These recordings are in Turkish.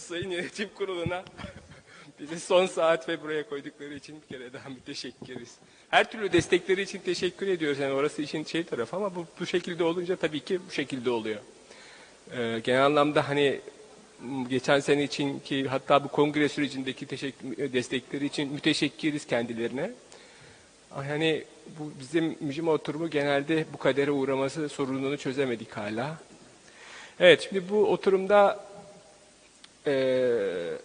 Sayın Yönetim Kurulu'na bizi son saat ve buraya koydukları için bir kere daha müteşekkiriz. Her türlü destekleri için teşekkür ediyoruz. Yani orası işin şey tarafı ama bu, bu şekilde olunca tabii ki bu şekilde oluyor. Ee, genel anlamda hani geçen sene için ki hatta bu kongre sürecindeki destekleri için müteşekkiriz kendilerine. Hani bu bizim müjima oturumu genelde bu kadere uğraması sorununu çözemedik hala. Evet, şimdi bu oturumda eee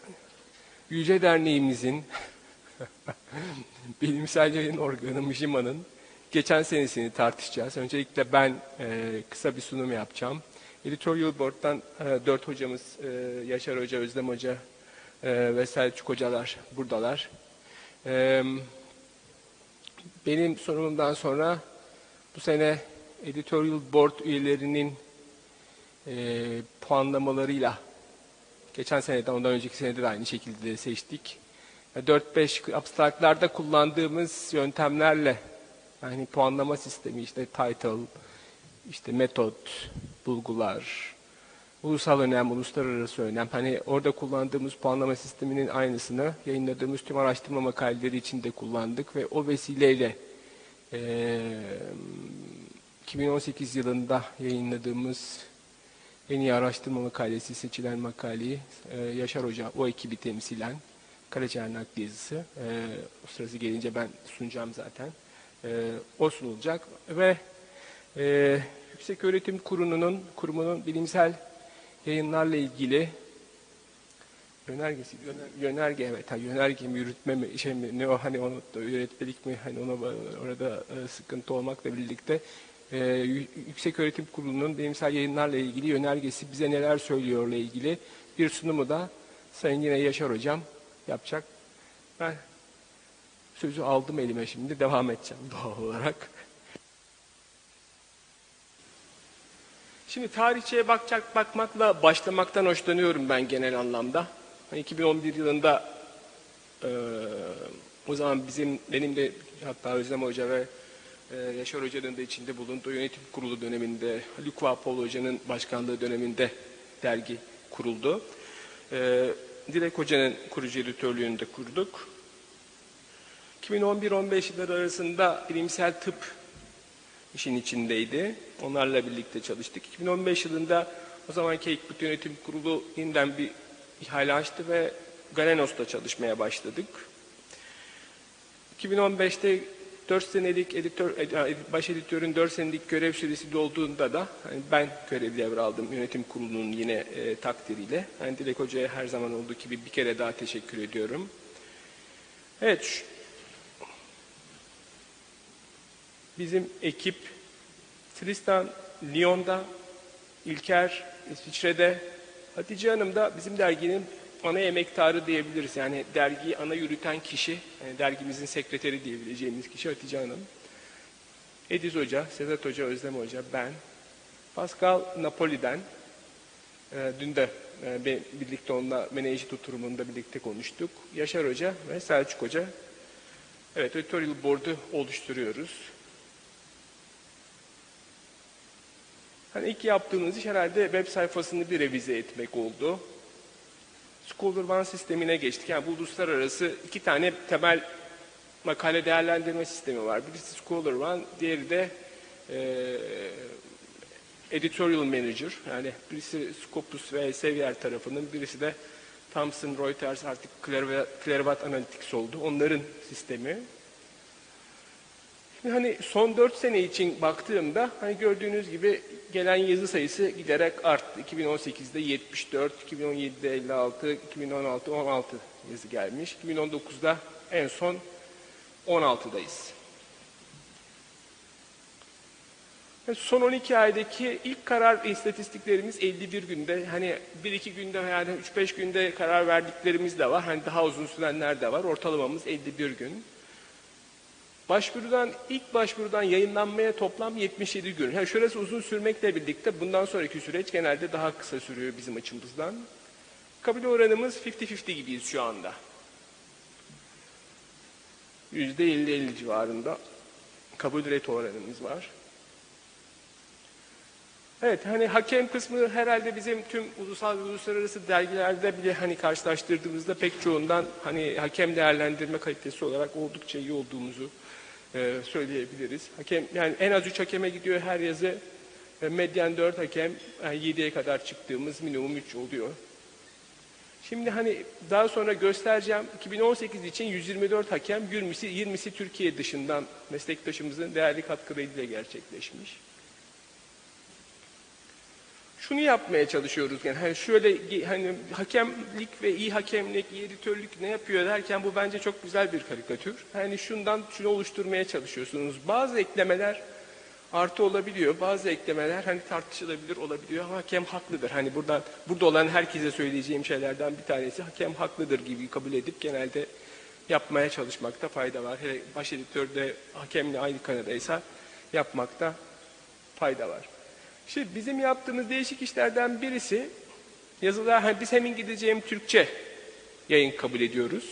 Yüce Derneğimizin bilimsel yayın organı Müjima'nın geçen senesini tartışacağız. Öncelikle ben eee, kısa bir sunum yapacağım. Editorial Board'dan eee, dört hocamız, eee, Yaşar Hoca, Özlem Hoca eee, ve Selçuk Hocalar buradalar. Eee benim sunumumdan sonra bu sene Editorial Board üyelerinin e, puanlamalarıyla geçen seneden ondan önceki senede de aynı şekilde seçtik. 4-5 abstraklarda kullandığımız yöntemlerle yani puanlama sistemi işte title, işte metot, bulgular, ulusal önem, uluslararası önem. Hani orada kullandığımız puanlama sisteminin aynısını yayınladığımız tüm araştırma makaleleri içinde kullandık ve o vesileyle eee 2018 yılında yayınladığımız en iyi araştırma makalesi seçilen makaleyi e, Yaşar Hoca o ekibi temsilen nakli yazısı e, o sırası gelince ben sunacağım zaten. E, o sunulacak ve e, Yüksek Öğretim Kurumu'nun kurumunun bilimsel yayınlarla ilgili Yönergesi, yöner- yönerge evet, ha, yönerge mi, yürütme mi, şey mi, ne o hani onu da yönetmelik mi, hani ona orada e, sıkıntı olmakla birlikte e, Yü- Yüksek Öğretim Kurulu'nun bilimsel yayınlarla ilgili yönergesi bize neler söylüyorla ilgili bir sunumu da Sayın yine Yaşar Hocam yapacak. Ben sözü aldım elime şimdi, devam edeceğim doğal olarak. Şimdi tarihçeye bakacak bakmakla başlamaktan hoşlanıyorum ben genel anlamda. Hani 2011 yılında eee, o zaman bizim benim de hatta Özlem Hoca ve eee, Yaşar Hoca'nın da içinde bulunduğu yönetim kurulu döneminde Haluk Vapol Hoca'nın başkanlığı döneminde dergi kuruldu. Eee Dilek Hoca'nın kurucu editörlüğünde kurduk. 2011-15 yılları arasında bilimsel tıp işin içindeydi. Onlarla birlikte çalıştık. 2015 yılında o zamanki Ekbut Yönetim Kurulu yeniden bir ihale açtı ve Galenos'ta çalışmaya başladık. 2015'te 4 senelik editör, ed- baş editörün 4 senelik görev süresi dolduğunda da hani ben görev devraldım yönetim kurulunun yine e, takdiriyle. Yani Dilek Hoca'ya her zaman olduğu gibi bir kere daha teşekkür ediyorum. Evet, bizim ekip Tristan Lyon'da, İlker İsviçre'de, Hatice Hanım da bizim derginin ana emektarı diyebiliriz. Yani dergiyi ana yürüten kişi, yani dergimizin sekreteri diyebileceğimiz kişi Hatice Hanım. Ediz Hoca, Sedat Hoca, Özlem Hoca, ben. Pascal Napoli'den, e, dün de e, birlikte onunla menajit oturumunda birlikte konuştuk. Yaşar Hoca ve Selçuk Hoca. Evet, editorial board'u oluşturuyoruz. Hani ilk yaptığımız iş herhalde web sayfasını bir revize etmek oldu. Scholar One sistemine geçtik. Yani bu uluslararası iki tane temel makale değerlendirme sistemi var. Birisi Scholar One, diğeri de eee Editorial Manager. Yani birisi Scopus ve Elsevier tarafının, birisi de Thomson Reuters artık Clairva- Clairvat Analytics oldu. Onların sistemi. Hani son 4 sene için baktığımda hani gördüğünüz gibi gelen yazı sayısı giderek arttı. 2018'de 74, 2017'de 56, 2016 16 yazı gelmiş. 2019'da en son 16'dayız. Ve Son 12 aydaki ilk karar istatistiklerimiz 51 günde. Hani 1-2 günde yani 3-5 günde karar verdiklerimiz de var. Hani daha uzun sürenler de var. Ortalamamız 51 gün. Başvurudan ilk başvurudan yayınlanmaya toplam 77 gün. Yani şurası uzun sürmekle birlikte bundan sonraki süreç genelde daha kısa sürüyor bizim açımızdan. Kabul oranımız 50-50 gibiyiz şu anda. %50-50 civarında kabul rate oranımız var. Evet hani hakem kısmı herhalde bizim tüm ulusal ve uluslararası dergilerde bile hani karşılaştırdığımızda pek çoğundan hani hakem değerlendirme kalitesi olarak oldukça iyi olduğumuzu e, söyleyebiliriz. Hakem yani en az 3 hakeme gidiyor her yazı. E, medyan 4 hakem yani 7'ye kadar çıktığımız minimum 3 oluyor. Şimdi hani daha sonra göstereceğim 2018 için 124 hakem 20'si, 20'si Türkiye dışından meslektaşımızın değerli katkılarıyla gerçekleşmiş. Şunu yapmaya çalışıyoruz yani hani şöyle hani hakemlik ve iyi hakemlik, iyi editörlük ne yapıyor derken bu bence çok güzel bir karikatür. Hani şundan şunu oluşturmaya çalışıyorsunuz. Bazı eklemeler artı olabiliyor. Bazı eklemeler hani tartışılabilir olabiliyor ama hakem haklıdır. Hani buradan burada olan herkese söyleyeceğim şeylerden bir tanesi hakem haklıdır gibi kabul edip genelde yapmaya çalışmakta fayda var. Hele baş editörde hakemle aynı kanadaysa yapmakta fayda var. Şimdi bizim yaptığımız değişik işlerden birisi yazılar hani biz hem İngilizce hem Türkçe yayın kabul ediyoruz.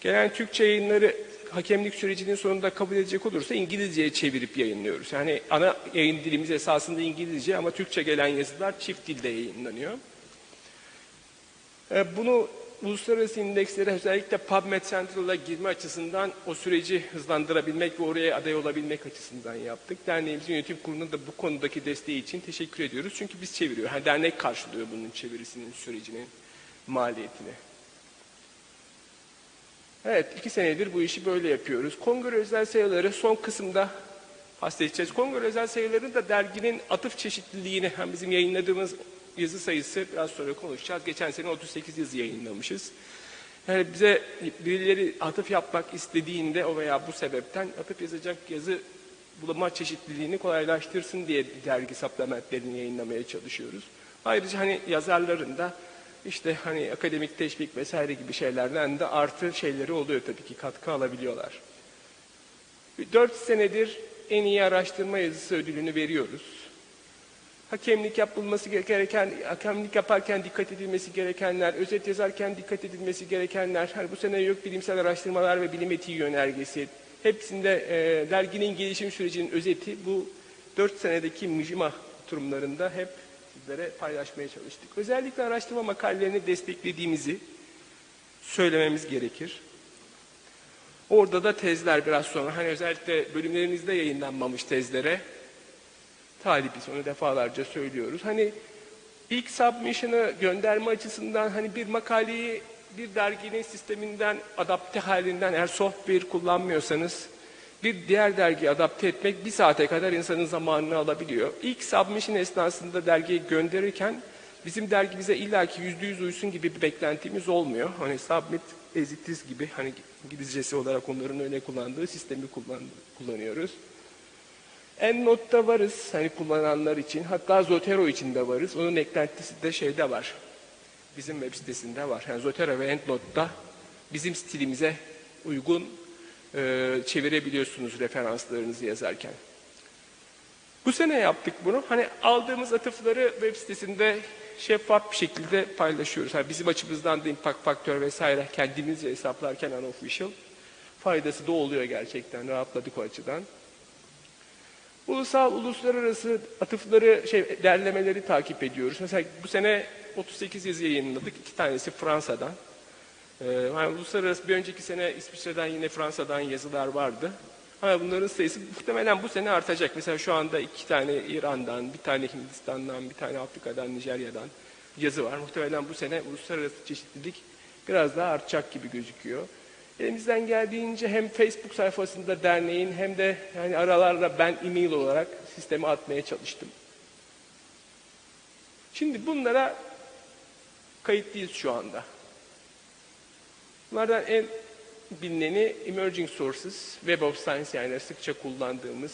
Gelen Türkçe yayınları hakemlik sürecinin sonunda kabul edecek olursa İngilizceye çevirip yayınlıyoruz. Yani ana yayın dilimiz esasında İngilizce ama Türkçe gelen yazılar çift dilde yayınlanıyor. E, Bunu uluslararası indekslere özellikle PubMed Central'a girme açısından o süreci hızlandırabilmek ve oraya aday olabilmek açısından yaptık. Derneğimizin yönetim kuruluna da bu konudaki desteği için teşekkür ediyoruz. Çünkü biz çeviriyoruz. Yani dernek karşılıyor bunun çevirisinin sürecinin maliyetini. Evet, iki senedir bu işi böyle yapıyoruz. Kongre özel sayıları son kısımda bahsedeceğiz. Kongre özel sayıların da derginin atıf çeşitliliğini hem bizim yayınladığımız yazı sayısı biraz sonra konuşacağız. Geçen sene 38 yazı yayınlamışız. Yani bize birileri atıf yapmak istediğinde o veya bu sebepten atıf yazacak yazı bulama çeşitliliğini kolaylaştırsın diye dergi supplementlerini yayınlamaya çalışıyoruz. Ayrıca hani yazarların da işte hani akademik teşvik vesaire gibi şeylerden de artı şeyleri oluyor tabii ki katkı alabiliyorlar. Dört senedir en iyi araştırma yazısı ödülünü veriyoruz. Hakemlik yapılması gereken, hakemlik yaparken dikkat edilmesi gerekenler, özet yazarken dikkat edilmesi gerekenler, hani bu sene yok bilimsel araştırmalar ve bilim etiği yönergesi, hepsinde e, derginin gelişim sürecinin özeti bu dört senedeki MIJIMA oturumlarında hep sizlere paylaşmaya çalıştık. Özellikle araştırma makalelerini desteklediğimizi söylememiz gerekir. Orada da tezler biraz sonra, hani özellikle bölümlerimizde yayınlanmamış tezlere talibiz, onu defalarca söylüyoruz. Hani ilk submission'ı gönderme açısından hani bir makaleyi bir derginin sisteminden adapte halinden eğer software kullanmıyorsanız bir diğer dergiye adapte etmek bir saate kadar insanın zamanını alabiliyor. İlk submission esnasında dergiyi gönderirken bizim dergi bize illaki yüzde yüz uysun gibi bir beklentimiz olmuyor. Hani submit as gibi hani İngilizcesi olarak onların öyle kullandığı sistemi kullan, kullanıyoruz. EndNote'da varız hani kullananlar için. Hatta Zotero için de varız. Onun eklentisi de şeyde var. Bizim web sitesinde var. Yani Zotero ve EndNote'da bizim stilimize uygun e, çevirebiliyorsunuz referanslarınızı yazarken. Bu sene yaptık bunu. Hani aldığımız atıfları web sitesinde şeffaf bir şekilde paylaşıyoruz. Yani bizim açımızdan da impact faktör vesaire kendimizce hesaplarken unofficial faydası da oluyor gerçekten. Rahatladık o açıdan. Ulusal, uluslararası atıfları, şey, derlemeleri takip ediyoruz. Mesela bu sene 38 yazı yayınladık. İki tanesi Fransa'dan. Ee, yani uluslararası bir önceki sene İsviçre'den yine Fransa'dan yazılar vardı. Ama bunların sayısı muhtemelen bu sene artacak. Mesela şu anda iki tane İran'dan, bir tane Hindistan'dan, bir tane Afrika'dan, Nijerya'dan yazı var. Muhtemelen bu sene uluslararası çeşitlilik biraz daha artacak gibi gözüküyor. Elimizden geldiğince hem Facebook sayfasında derneğin hem de yani aralarla ben e-mail olarak sisteme atmaya çalıştım. Şimdi bunlara kayıtlıyız şu anda. Bunlardan en bilineni Emerging Sources, Web of Science yani sıkça kullandığımız.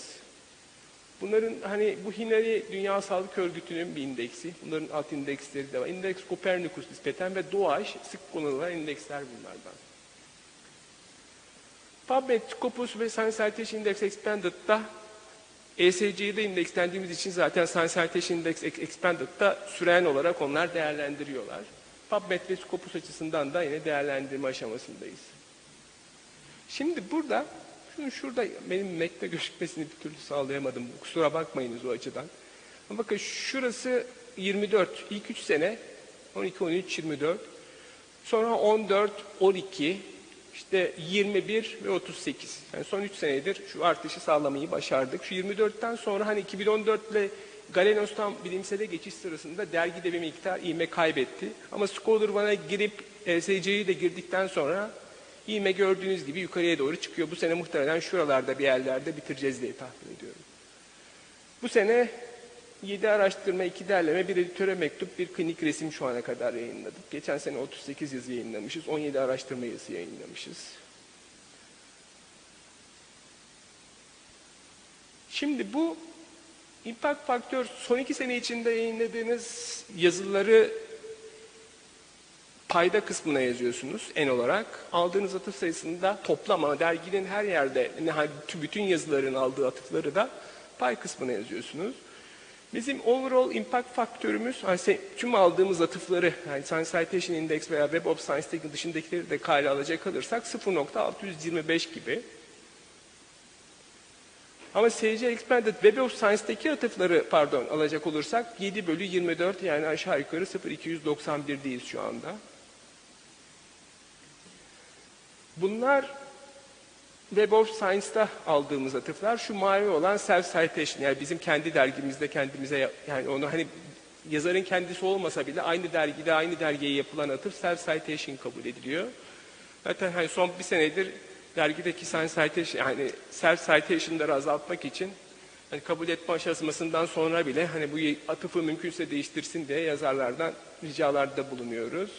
Bunların hani bu Hinari Dünya Sağlık Örgütü'nün bir indeksi. Bunların alt indeksleri de var. Index Copernicus nispeten ve DOAŞ sık kullanılan indeksler bunlardan. PubMed, Scopus ve Science Citation Index Expanded'da ESC'de indekslendiğimiz için zaten Science Citation Index Expanded'da süren olarak onlar değerlendiriyorlar. PubMed ve Scopus açısından da yine değerlendirme aşamasındayız. Şimdi burada, şunu şurada benim Mac'te gözükmesini bir türlü sağlayamadım. Kusura bakmayınız o açıdan. Ama bakın şurası 24. İlk 3 sene 12, 13, 24. Sonra 14, 12, işte 21 ve 38. Yani son 3 senedir şu artışı sağlamayı başardık. Şu 24'ten sonra hani 2014 ile Galenos'tan bilimsele geçiş sırasında dergide bir miktar iğme kaybetti. Ama Scholar One'a girip ESC'yi de girdikten sonra iğme gördüğünüz gibi yukarıya doğru çıkıyor. Bu sene muhtemelen şuralarda bir yerlerde bitireceğiz diye tahmin ediyorum. Bu sene 7 araştırma, 2 derleme, bir editöre mektup, bir klinik resim şu ana kadar yayınladık. Geçen sene 38 yazı yayınlamışız, 17 araştırma yazısı yayınlamışız. Şimdi bu impact faktör son iki sene içinde yayınladığınız yazıları payda kısmına yazıyorsunuz en olarak. Aldığınız atıf sayısında toplama, derginin her yerde bütün yazıların aldığı atıfları da pay kısmına yazıyorsunuz. Bizim overall impact faktörümüz, yani tüm aldığımız atıfları, yani Science Citation Index veya Web of Science dışındakileri de kale alacak alırsak 0.625 gibi. Ama SC Expanded Web of Science'daki atıfları pardon alacak olursak 7 bölü 24 yani aşağı yukarı 0.291'deyiz şu anda. Bunlar Web of Science'da aldığımız atıflar şu mavi olan self citation yani bizim kendi dergimizde kendimize yani onu hani yazarın kendisi olmasa bile aynı dergide aynı dergiye yapılan atıf self citation kabul ediliyor. Zaten hani son bir senedir dergideki science citation yani self citation'ları azaltmak için hani kabul etme aşamasından sonra bile hani bu atıfı mümkünse değiştirsin diye yazarlardan ricalarda bulunuyoruz.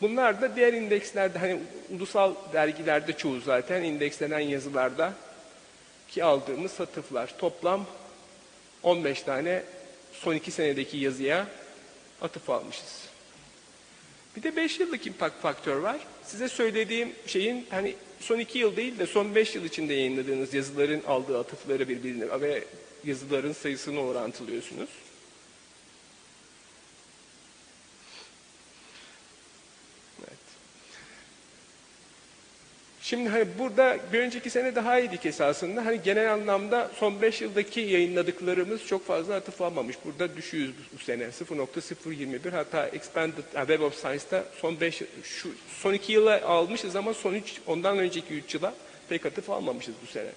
Bunlar da diğer indekslerde hani ulusal dergilerde çoğu zaten indekslenen yazılarda ki aldığımız satıflar. Toplam 15 tane son iki senedeki yazıya atıf almışız. Bir de 5 yıllık impact faktör var. Size söylediğim şeyin hani son 2 yıl değil de son 5 yıl içinde yayınladığınız yazıların aldığı atıfları birbirine ve yazıların sayısını orantılıyorsunuz. Şimdi hani burada bir önceki sene daha iyiydik esasında. Hani genel anlamda son 5 yıldaki yayınladıklarımız çok fazla atıf almamış. Burada düşüyoruz bu, sene. 0.021 hatta Expanded Web of Science'da son 5 şu son 2 yıla almışız ama son 3 ondan önceki 3 yıla pek atıf almamışız bu sene.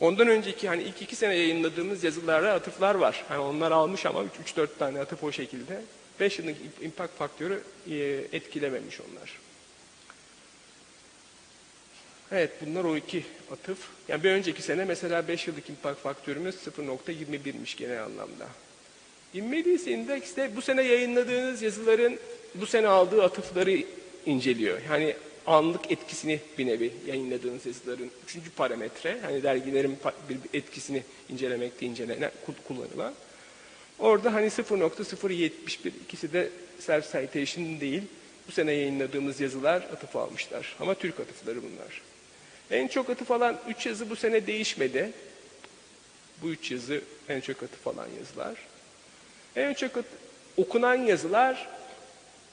Ondan önceki hani ilk 2 sene yayınladığımız yazılara atıflar var. Hani onlar almış ama 3-4 tane atıf o şekilde. 5 yıllık impact faktörü e, etkilememiş onlar. Evet bunlar o iki atıf. Yani bir önceki sene mesela 5 yıllık impact faktörümüz 0.21'miş genel anlamda. Immediacy Index de bu sene yayınladığınız yazıların bu sene aldığı atıfları inceliyor. Yani anlık etkisini bir nevi yayınladığınız yazıların üçüncü parametre. Hani dergilerin bir etkisini incelemekte incelenen, kullanılan. Orada hani 0.071 ikisi de self citation değil. Bu sene yayınladığımız yazılar atıf almışlar. Ama Türk atıfları bunlar. En çok atıf alan 3 yazı bu sene değişmedi. Bu üç yazı en çok atıf alan yazılar. En çok at okunan yazılar,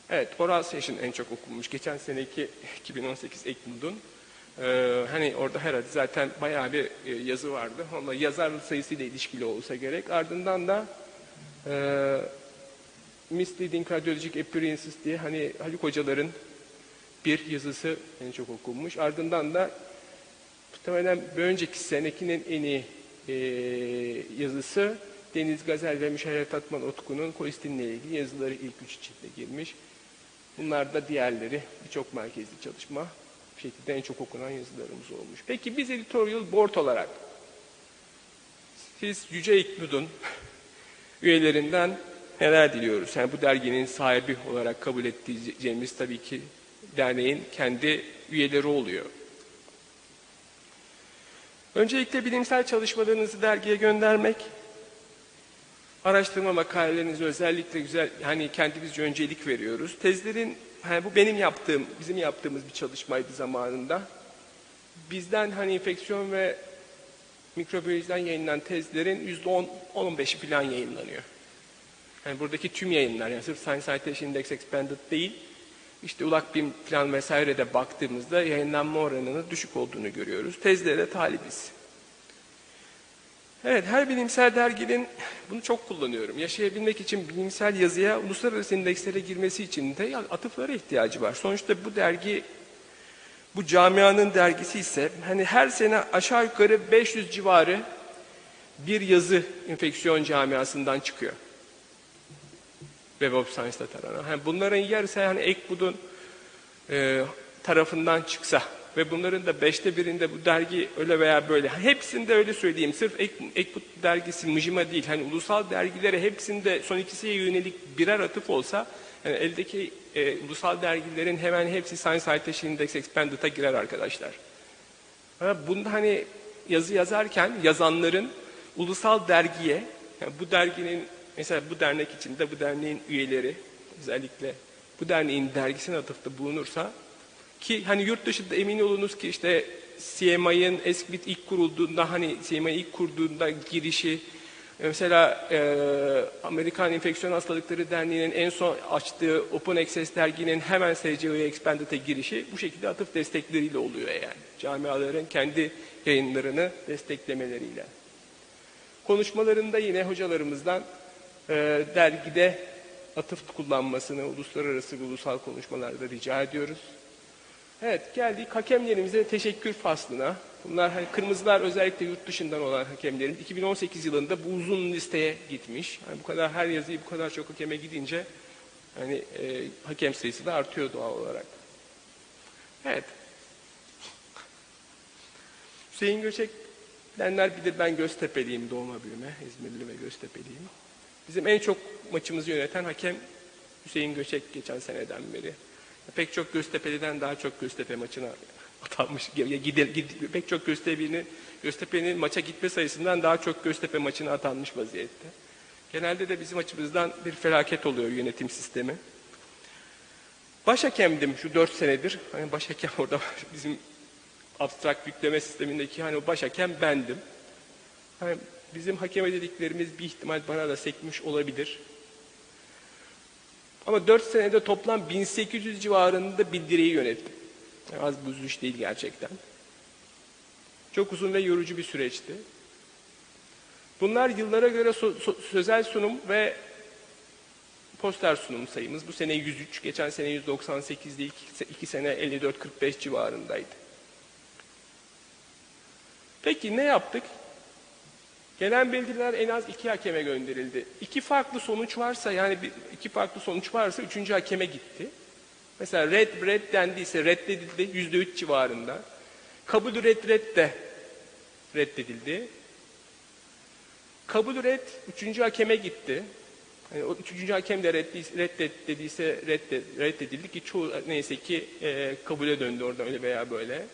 evet Horace Yaşın en çok okunmuş. Geçen seneki 2018 Ekmud'un. Ee, hani orada herhalde zaten bayağı bir e, yazı vardı. Onunla yazar sayısıyla ilişkili olsa gerek. Ardından da e, Misleading Cardiologic Appearances diye hani Haluk Hocaların bir yazısı en çok okunmuş. Ardından da Muhtemelen bir önceki senekinin en iyi e, yazısı Deniz Gazel ve Müşerref Tatman Utku'nun Koistin'le ilgili yazıları ilk üç cilde girmiş. Bunlar da diğerleri birçok merkezli çalışma bir şekilde en çok okunan yazılarımız olmuş. Peki biz editorial board olarak siz Yüce İknud'un üyelerinden neler diliyoruz? Yani bu derginin sahibi olarak kabul ettiğimiz tabii ki derneğin kendi üyeleri oluyor. Öncelikle bilimsel çalışmalarınızı dergiye göndermek, araştırma makalelerinizi özellikle güzel, hani kendimizce öncelik veriyoruz. Tezlerin, hani bu benim yaptığım, bizim yaptığımız bir çalışmaydı zamanında. Bizden hani enfeksiyon ve mikrobiyolojiden yayınlanan tezlerin yüzde on, on beşi falan yayınlanıyor. Yani buradaki tüm yayınlar, yani sırf Science Citation Index Expanded değil, işte ULAKBİM plan vesaire de baktığımızda yayınlanma oranının düşük olduğunu görüyoruz. Tezlere talibiz. Evet, her bilimsel derginin bunu çok kullanıyorum. Yaşayabilmek için bilimsel yazıya uluslararası indekslere girmesi için de atıflara ihtiyacı var. Sonuçta bu dergi bu camianın dergisi ise hani her sene aşağı yukarı 500 civarı bir yazı infeksiyon camiasından çıkıyor. Web of Science'da taranan. Yani bunların yarısı hani Ekbud'un e, tarafından çıksa ve bunların da beşte birinde bu dergi öyle veya böyle. Hepsinde öyle söyleyeyim. Sırf Ek, Ekbud dergisi Mıjima değil. Hani ulusal dergilere hepsinde son ikisiye yönelik birer atıf olsa yani eldeki e, ulusal dergilerin hemen hepsi Science Citation Index Expanded'a girer arkadaşlar. Bunda hani yazı yazarken yazanların ulusal dergiye yani bu derginin mesela bu dernek içinde bu derneğin üyeleri özellikle bu derneğin dergisine atıfta bulunursa ki hani yurt dışında emin olunuz ki işte CMI'ın Eskbit ilk kurulduğunda hani CMI ilk kurduğunda girişi mesela e, Amerikan Enfeksiyon Hastalıkları Derneği'nin en son açtığı Open Access derginin hemen SCO'ya Expanded'e girişi bu şekilde atıf destekleriyle oluyor yani. Camiaların kendi yayınlarını desteklemeleriyle. Konuşmalarında yine hocalarımızdan e, dergide atıf kullanmasını uluslararası ve ulusal konuşmalarda rica ediyoruz. Evet geldik hakemlerimize teşekkür faslına. Bunlar hani kırmızılar özellikle yurt dışından olan hakemlerimiz 2018 yılında bu uzun listeye gitmiş. Yani bu kadar her yazıyı bu kadar çok hakeme gidince hani e, hakem sayısı da artıyor doğal olarak. Evet. Hüseyin Göçek denler bilir ben Göztepe'liyim doğma büyüme. İzmirli ve Göztepe'liyim. Bizim en çok maçımızı yöneten hakem Hüseyin Göçek geçen seneden beri. Pek çok Göztepe'liden daha çok Göztepe maçına atanmış. Gider, gid, pek çok Göztepe'nin Göztepe'nin maça gitme sayısından daha çok Göztepe maçına atanmış vaziyette. Genelde de bizim açımızdan bir felaket oluyor yönetim sistemi. Başhakemdim şu dört senedir. Hani başhakem orada bizim abstrakt yükleme sistemindeki hani o başhakem bendim. Hani bizim hakeme dediklerimiz bir ihtimal bana da sekmiş olabilir. Ama 4 senede toplam 1800 civarında bildiriyi yönettim. Yani az buz iş değil gerçekten. Çok uzun ve yorucu bir süreçti. Bunlar yıllara göre so so sözel sunum ve poster sunum sayımız. Bu sene 103, geçen sene 198'di, iki, iki sene 54-45 civarındaydı. Peki ne yaptık? Gelen bildiriler en az iki hakeme gönderildi. İki farklı sonuç varsa yani iki farklı sonuç varsa üçüncü hakeme gitti. Mesela red red dendiyse reddedildi yüzde üç civarında. Kabul red red de reddedildi. Kabul red üçüncü hakeme gitti. Yani o üçüncü hakem de reddet dediyse reddet, reddedildi ki çoğu neyse ki e, kabule döndü orada öyle veya böyle.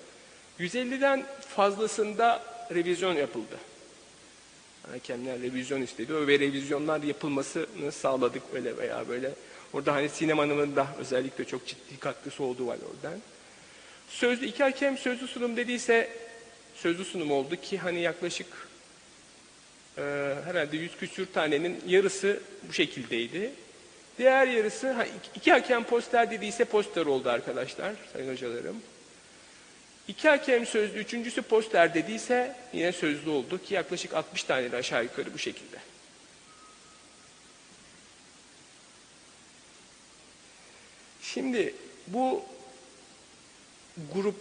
150'den fazlasında revizyon yapıldı. Hakemler revizyon istedi ve revizyonlar yapılmasını sağladık öyle veya böyle. Orada hani sinemanın da özellikle çok ciddi katkısı olduğu var oradan. Sözlü iki hakem sözlü sunum dediyse sözlü sunum oldu ki hani yaklaşık e, herhalde yüz küsür tanenin yarısı bu şekildeydi. Diğer yarısı iki hakem poster dediyse poster oldu arkadaşlar sayın hocalarım. İki hakem sözlü, üçüncüsü poster dediyse yine sözlü oldu ki yaklaşık 60 tane de aşağı yukarı bu şekilde. Şimdi bu grup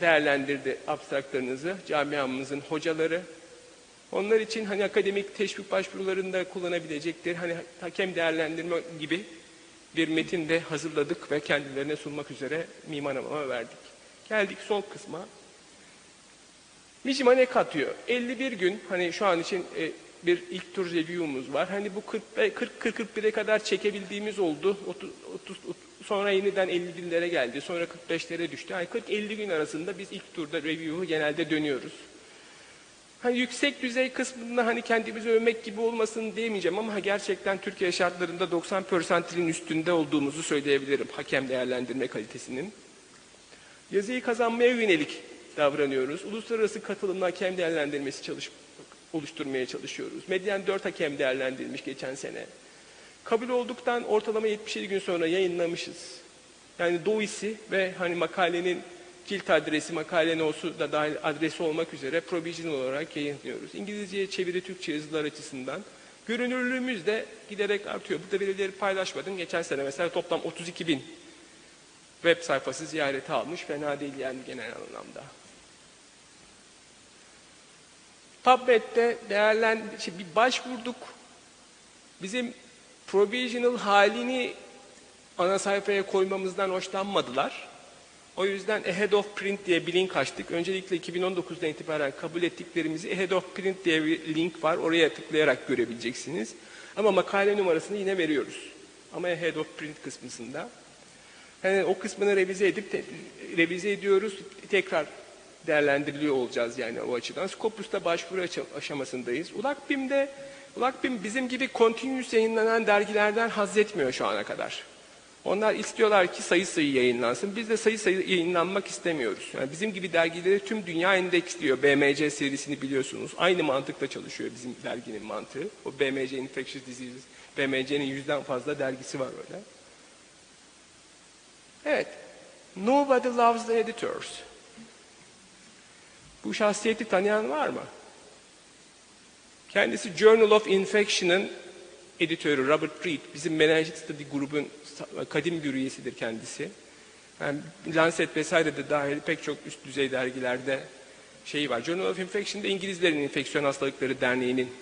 değerlendirdi abstraktlarınızı, camiamızın hocaları. Onlar için hani akademik teşvik başvurularında kullanabilecekleri hani hakem değerlendirme gibi bir metin de hazırladık ve kendilerine sunmak üzere amama verdik. Geldik son kısma. Micima ne katıyor? 51 gün hani şu an için e, bir ilk tur review'umuz var. Hani bu 40-41'e kadar çekebildiğimiz oldu. 30, 30, sonra yeniden 50 binlere geldi. Sonra 45'lere düştü. Yani 40-50 gün arasında biz ilk turda review'u genelde dönüyoruz. Hani yüksek düzey kısmında hani kendimizi övmek gibi olmasın diyemeyeceğim ama gerçekten Türkiye şartlarında 90 persentilin üstünde olduğumuzu söyleyebilirim hakem değerlendirme kalitesinin. Yazıyı kazanmaya yönelik davranıyoruz. Uluslararası katılımla hakem değerlendirmesi çalış oluşturmaya çalışıyoruz. Medyan 4 hakem değerlendirilmiş geçen sene. Kabul olduktan ortalama 77 gün sonra yayınlamışız. Yani DOIS'i ve hani makalenin cilt adresi, makale nosu da dahil adresi olmak üzere provisional olarak yayınlıyoruz. İngilizceye çeviri Türkçe yazılar açısından görünürlüğümüz de giderek artıyor. Burada verileri paylaşmadım. Geçen sene mesela toplam 32 bin web sayfası ziyareti almış. Fena değil yani genel anlamda. PubMed'de değerlen şey, bir başvurduk. Bizim provisional halini ana sayfaya koymamızdan hoşlanmadılar. O yüzden Ahead of Print diye bir link açtık. Öncelikle 2019'dan itibaren kabul ettiklerimizi Ahead of Print diye bir link var. Oraya tıklayarak görebileceksiniz. Ama makale numarasını yine veriyoruz. Ama Ahead of Print kısmında. Yani o kısmını revize edip te, revize ediyoruz. Tekrar değerlendiriliyor olacağız yani o açıdan. Scopus'ta başvuru aşamasındayız. ULAKBİM'de ULAKBİM bizim gibi continuous yayınlanan dergilerden haz etmiyor şu ana kadar. Onlar istiyorlar ki sayı sayı yayınlansın. Biz de sayı sayı yayınlanmak istemiyoruz. Yani bizim gibi dergileri tüm dünya endeksliyor. BMC serisini biliyorsunuz. Aynı mantıkla çalışıyor bizim derginin mantığı. O BMC Infectious Diseases. BMC'nin yüzden fazla dergisi var öyle. Evet. Nobody loves the editors. Bu şahsiyeti tanıyan var mı? Kendisi Journal of Infection'ın editörü Robert Reed. Bizim Menenjit Study grubun kadim bir üyesidir kendisi. Yani Lancet vesaire de dahil pek çok üst düzey dergilerde şeyi var. Journal of Infection'da İngilizlerin Enfeksiyon Hastalıkları Derneği'nin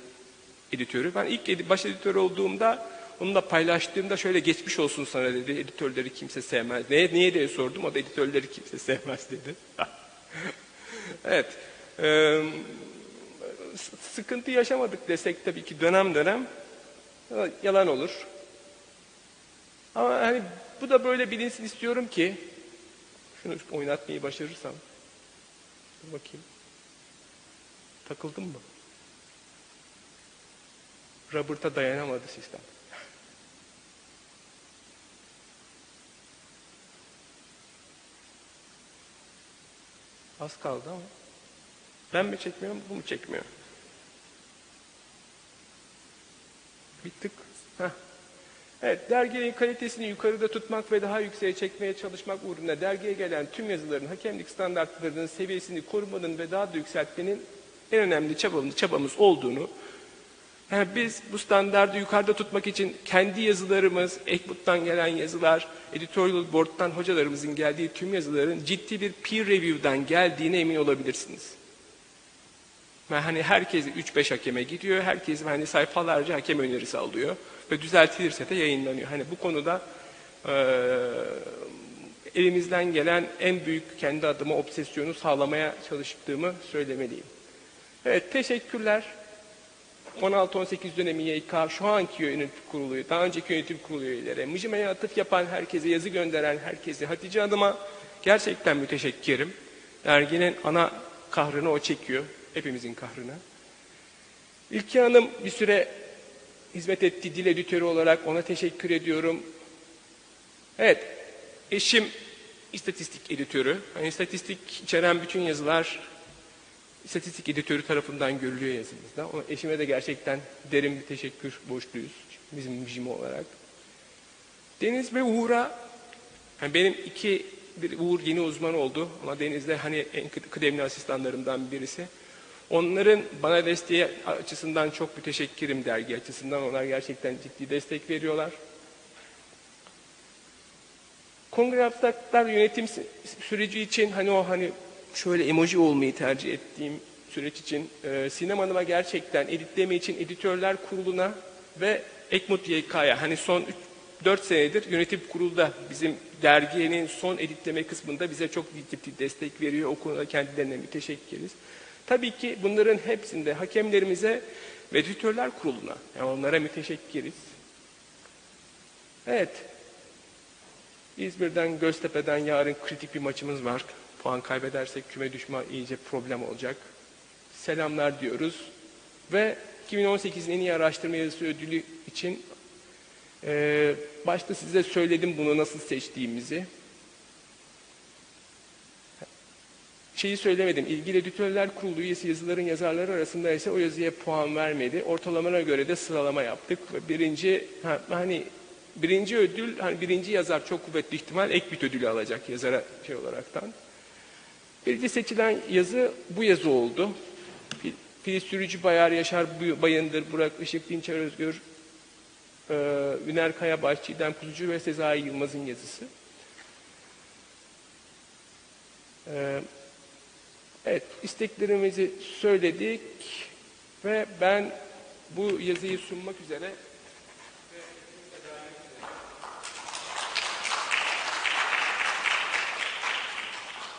editörü. Ben ilk baş editör olduğumda onunla paylaştığımda şöyle geçmiş olsun sana dedi. Editörleri kimse sevmez. Neye, niye diye sordum. O da editörleri kimse sevmez dedi. evet. Ee, sıkıntı yaşamadık desek tabii ki dönem dönem yalan olur. Ama hani bu da böyle bilinsin istiyorum ki şunu oynatmayı başarırsam dur bakayım. Takıldım mı? Robert'a dayanamadı sistem. Az kaldı ama. Ben mi çekmiyorum, bu mu çekmiyor? Bir tık. Heh. Evet, derginin kalitesini yukarıda tutmak ve daha yükseğe çekmeye çalışmak uğruna dergiye gelen tüm yazıların hakemlik standartlarının seviyesini korumanın ve daha da yükseltmenin en önemli çabamız, çabamız olduğunu, yani biz bu standardı yukarıda tutmak için kendi yazılarımız, Ekbut'tan gelen yazılar, Editorial Board'dan hocalarımızın geldiği tüm yazıların ciddi bir peer review'dan geldiğine emin olabilirsiniz. Yani hani herkes 3-5 hakeme gidiyor, herkes hani sayfalarca hakem önerisi alıyor ve düzeltilirse de yayınlanıyor. Hani bu konuda e, elimizden gelen en büyük kendi adıma obsesyonu sağlamaya çalıştığımı söylemeliyim. Evet, teşekkürler. 16-18 dönemi YK, şu anki yönetim kurulu, daha önceki yönetim kurulu üyeleri, Mıcıme'ye atıf yapan herkese, yazı gönderen herkese, Hatice adıma gerçekten müteşekkirim. Derginin ana kahrını o çekiyor, hepimizin kahrını. İlki Hanım bir süre hizmet ettiği dil editörü olarak ona teşekkür ediyorum. Evet, eşim istatistik editörü. Yani istatistik içeren bütün yazılar istatistik editörü tarafından görülüyor yazımızda. Ona, eşime de gerçekten derin bir teşekkür borçluyuz bizim rejimi olarak. Deniz ve Uğur'a, yani benim iki, bir Uğur yeni uzman oldu ama Deniz de hani en kıdemli asistanlarımdan birisi. Onların bana desteği açısından çok müteşekkirim dergi açısından. Onlar gerçekten ciddi destek veriyorlar. Kongre Abstraktlar yönetim süreci için hani o hani şöyle emoji olmayı tercih ettiğim süreç için e, Sinem gerçekten editleme için editörler kuruluna ve Ekmut YK'ya hani son 3, 4 senedir yönetim kurulda bizim derginin son editleme kısmında bize çok ciddi destek veriyor. O konuda kendilerine müteşekkiriz. Tabii ki bunların hepsinde hakemlerimize ve editörler kuruluna, yani onlara müteşekkiriz. Evet, İzmir'den, Göztepe'den yarın kritik bir maçımız var. Puan kaybedersek küme düşme iyice problem olacak. Selamlar diyoruz. Ve 2018'in en iyi araştırma yazısı ödülü için e, başta size söyledim bunu nasıl seçtiğimizi. Şeyi söylemedim. İlgili editörler kurulu üyesi yazıların yazarları arasında ise o yazıya puan vermedi. Ortalamana göre de sıralama yaptık. Ve birinci ha, hani birinci ödül hani birinci yazar çok kuvvetli ihtimal ek bit ödülü alacak yazara şey olaraktan. Birinci seçilen yazı bu yazı oldu. Fil- Filiz Sürücü Bayar, Yaşar Bayındır, Burak Işık, Dinçer Özgür, e, Üner Kayabaş, Çiğdem Kuzucu ve Sezai Yılmaz'ın yazısı. E, evet, isteklerimizi söyledik ve ben bu yazıyı sunmak üzere